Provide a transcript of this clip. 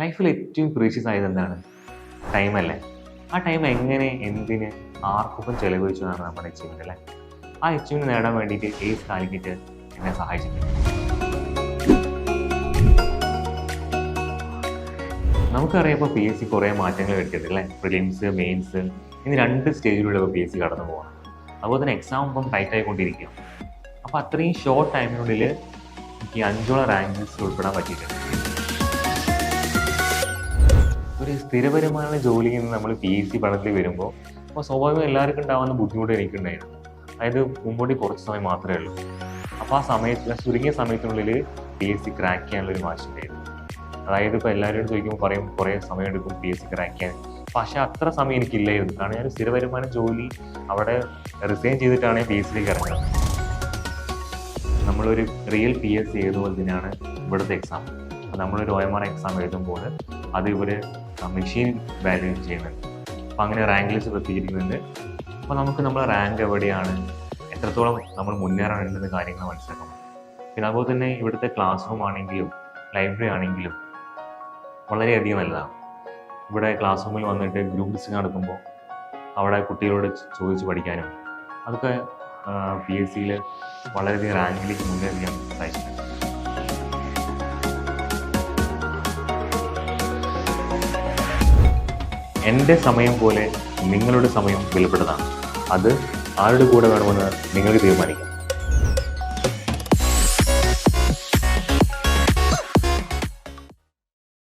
ലൈഫിൽ ഏറ്റവും പ്രീഷ്യസ് ആയത് എന്താണ്? ടൈമല്ലേ ആ ടൈം എങ്ങനെ എന്തിന് ആർക്കൊപ്പം ചെലവഴിച്ചു എന്നാണ് നമ്മുടെ അച്ചീവ്മെന്റ് അല്ലേ? ആ അച്ചീവ്മെന്റ് നേടാൻ വേണ്ടിയിട്ട് ഏസ് കാലിക്കറ്റ് എന്നെ സഹായിച്ചിട്ടുണ്ട്? നമുക്കറിയാം ഇപ്പോൾ പി എസ് സി കുറേ മാറ്റങ്ങൾ വരുത്തിയത് അല്ലേ? പ്രിലിംസ് മെയിൻസ് ഇനി രണ്ട് സ്റ്റേജിലുള്ള പി എസ് സി കടന്നു പോകണം അതുപോലെ തന്നെ എക്സാം ഇപ്പം ടൈറ്റ് അപ്പോൾ അത്രയും ഷോർട്ട് ടൈമിനുള്ളിൽ എനിക്ക് അഞ്ചോളം റാങ്ക്സ് ഉൾപ്പെടാൻ പറ്റിയിട്ടുണ്ട്. സ്ഥിരപരമായ ജോലിയിൽ നിന്ന് നമ്മൾ പി എസ് സി പഠനത്തിൽ വരുമ്പോൾ അപ്പോൾ സ്വാഭാവികം എല്ലാവർക്കും ഉണ്ടാകുന്ന ബുദ്ധിമുട്ട് എനിക്കുണ്ടായിരുന്നു. അതായത് മുമ്പോട്ട് കുറച്ച് സമയം മാത്രമേ ഉള്ളൂ. അപ്പോൾ ആ സമയത്ത് ചുരുങ്ങിയ സമയത്തിനുള്ളിൽ പി എസ് സി ക്രാക്ക് ചെയ്യാനുള്ള ഒരു വാശിയുണ്ടായിരുന്നു അതായത് ഇപ്പോൾ എല്ലാവരോടും ചോദിക്കുമ്പോൾ പറയും കുറേ സമയം എടുക്കും പി എസ് സി ക്രാക്ക് ചെയ്യാൻ. പക്ഷേ അത്ര സമയം എനിക്കില്ലായിരുന്നു. കാരണം ഞാൻ സ്ഥിര വരുമാന ജോലി അവിടെ റിസൈൻ ചെയ്തിട്ടാണ് പി എസ് സിയിലേക്ക് ഇറങ്ങുന്നത്. നമ്മളൊരു റിയൽ പി എസ് സി എഴുതുമ്പോൾ തന്നെയാണ് ഇവിടുത്തെ എക്സാം? നമ്മളൊരു ഒ എം ആർ എക്സാം എഴുതുമ്പോൾ അത് ഇവർ മെഷീൻ വാല്യൂ ചെയ്യുന്നുണ്ട് അപ്പോൾ അങ്ങനെ റാങ്ക് ലിസ്റ്റ് പ്രത്യേകിക്കുന്നുണ്ട് അപ്പോൾ നമുക്ക് നമ്മുടെ റാങ്ക് എവിടെയാണ്? എത്രത്തോളം നമ്മൾ മുന്നേറാനുണ്ടെന്ന് കാര്യങ്ങൾ മനസ്സിലാക്കാം പിന്നെ അതുപോലെ തന്നെ ഇവിടുത്തെ ക്ലാസ് റൂം ആണെങ്കിലും ലൈബ്രറി ആണെങ്കിലും വളരെയധികം നല്ലതാണ് ഇവിടെ ക്ലാസ് റൂമിൽ വന്നിട്ട് ഗ്രൂപ്പ് ഡിസ്കഷൻ നടക്കുമ്പോൾ അവിടെ കുട്ടികളോട് ചോദിച്ച് പഠിക്കാനും അതൊക്കെ പി എസ് സിയിൽ വളരെയധികം റാങ്കിലേക്ക് മുന്നേറിയാൻ എന്റെ സമയം പോലെ നിങ്ങളുടെ സമയം വിലപ്പെട്ടതാണ്. അത് ആരുടെ കൂടെ വേണമെന്ന് നിങ്ങൾക്ക് തീരുമാനിക്കാം.